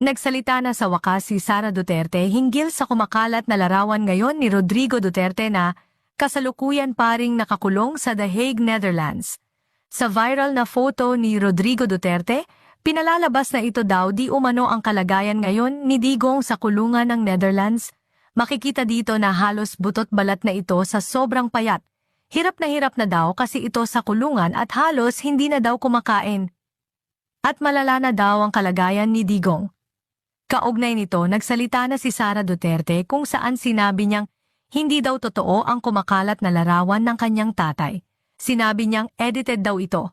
Nagsalita na sa wakas si Sara Duterte hinggil sa kumakalat na larawan ngayon ni Rodrigo Duterte na kasalukuyan paring nakakulong sa The Hague, Netherlands. Sa viral na photo ni Rodrigo Duterte, pinalalabas na ito daw di umano ang kalagayan ngayon ni Digong sa kulungan ng Netherlands. Makikita dito na halos butot balat na ito sa sobrang payat. Hirap na hirap na daw kasi ito sa kulungan at halos hindi na daw kumakain. At malala na daw ang kalagayan ni Digong. Kaugnay nito, nagsalita na si Sara Duterte kung saan sinabi niyang hindi daw totoo ang kumakalat na larawan ng kanyang tatay. Sinabi niyang edited daw ito.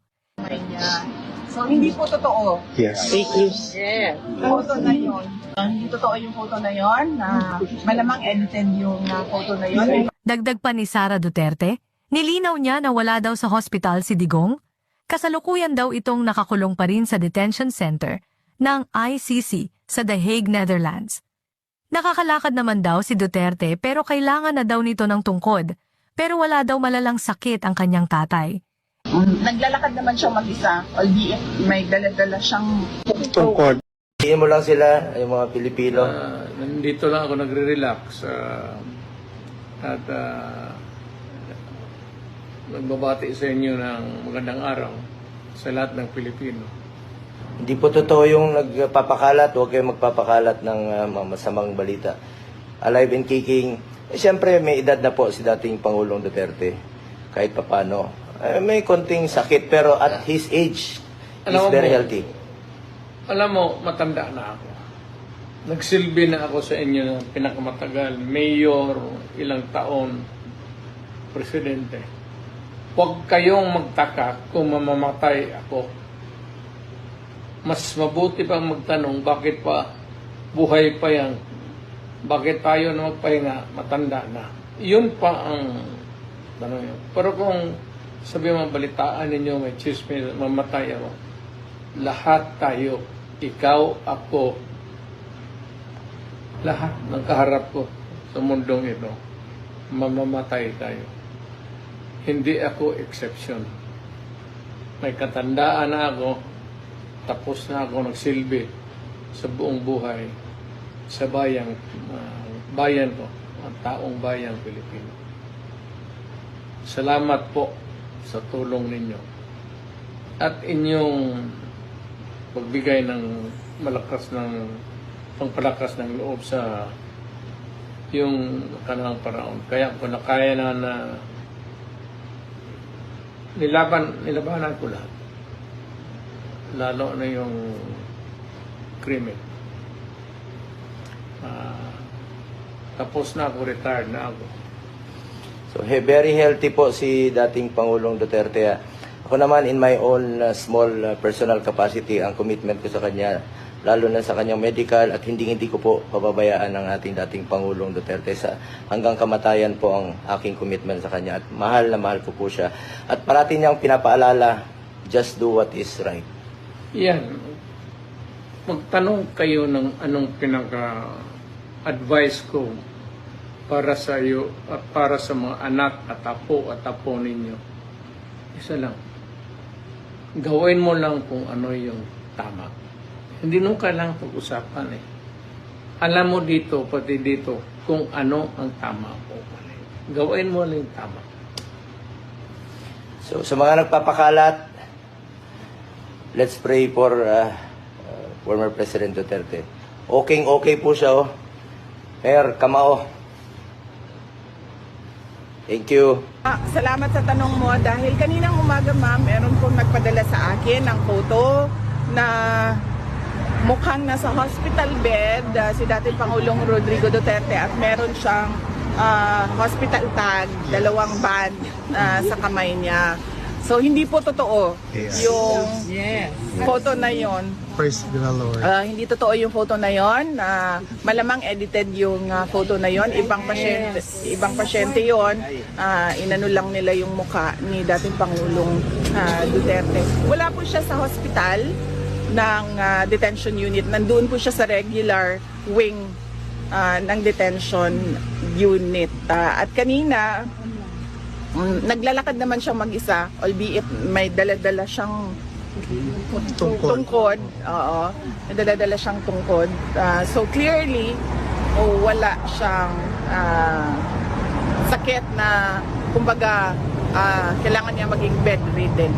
So, hindi po totoo. Yes. Fake news. Yes. Photo na yun. Hindi totoo yung photo na yun. Na malamang edited yung uh, photo na yun. Dagdag pa ni Sara Duterte, nilinaw niya na wala daw sa hospital si Digong. Kasalukuyan daw itong nakakulong pa rin sa detention center ng ICC sa The Hague, Netherlands. Nakakalakad naman daw si Duterte pero kailangan na daw nito ng tungkod. Pero wala daw malalang sakit ang kanyang tatay. Naglalakad naman siya mag-isa. Albeit may dala-dala siyang Tungkod. Tingin mo lang sila, yung mga Pilipino. Ah, nandito lang ako nagre-relax ah, at ah, nagbabati sa inyo ng magandang araw sa lahat ng Pilipino. Hindi po totoo yung nagpapakalat, huwag kayong magpapakalat ng mga masamang balita. Alive and kicking. Eh, Siyempre, may edad na po si dating Pangulong Duterte. Kahit papano. Eh, may konting sakit, pero at his age, he's Alam mo very po, healthy. Alam mo, matanda na ako. Nagsilbi na ako sa inyo ng pinakamatagal, mayor, ilang taon, presidente. Huwag kayong magtaka kung mamamatay ako. Mas mabuti pang magtanong, bakit pa buhay pa yan? Bakit tayo na magpahinga, matanda na? Yun pa ang tanong yun. Pero kung sabi mo, balitaan ninyo, may chismis, mamatay ako. Lahat tayo, ikaw, ako, lahat ng kaharap ko sa mundong ito, mamamatay tayo. Hindi ako exception. May katandaan na ako, tapos na ako nagsilbi sa buong buhay sa bayang ah, bayan ko, ang taong bayang Pilipino. Salamat po sa tulong ninyo at inyong pagbigay ng malakas ng pangpalakas ng loob sa yung kanang paraon. Kaya kung nakaya na na nilaban, nilabanan ko lahat. Lalo na yung krimen. Ah, tapos na ako, retired na ako. So, he, very healthy po si dating Pangulong Duterte. Ako naman, in my own uh, small uh, personal capacity, ang commitment ko sa kanya, lalo na sa kanyang medical at hindi-hindi ko po pababayaan ang ating dating Pangulong Duterte sa hanggang kamatayan po ang aking commitment sa kanya at mahal na mahal ko po siya. At parati niyang pinapaalala, just do what is right. Yan. Magtanong kayo ng anong pinaka-advice ko para sa iyo at para sa mga anak at apo at apo ninyo. Isa lang. Gawin mo lang kung ano yung tama. Hindi nung kailangan pag-usapan eh. Alam mo dito, pati dito, kung ano ang tama o mali. Gawin mo lang yung tama. So, sa mga nagpapakalat, let's pray for uh, uh, former President Duterte. Okay, okay po siya, oh. Mayor, kamao. Thank you. Ah, salamat sa tanong mo dahil kaninang umaga ma'am, meron pong nagpadala sa akin ng photo na mukhang nasa hospital bed ah, si dating Pangulong Rodrigo Duterte at meron siyang ah, hospital tag, dalawang band ah, sa kamay niya. So hindi po totoo Yes. yung photo na yon. Praise the Lord. Ah, hindi totoo yung photo na yon. Ah, malamang edited yung ah, photo na yon. Ibang pasyente, ibang pasyente yon. Ah, inano lang nila yung muka ni dating Pangulong ah, Duterte. Wala po siya sa hospital ng ah, detention unit. Nandoon po siya sa regular wing ah, ng detention unit. Ah, at kanina, naglalakad naman siya mag-isa, albeit may dala-dala siyang Tungkod. tungkod. Oo. Nadala-dala siyang tungkod. Ah, so clearly, oh, wala siyang ah, sakit na kumbaga ah, kailangan niya maging bedridden.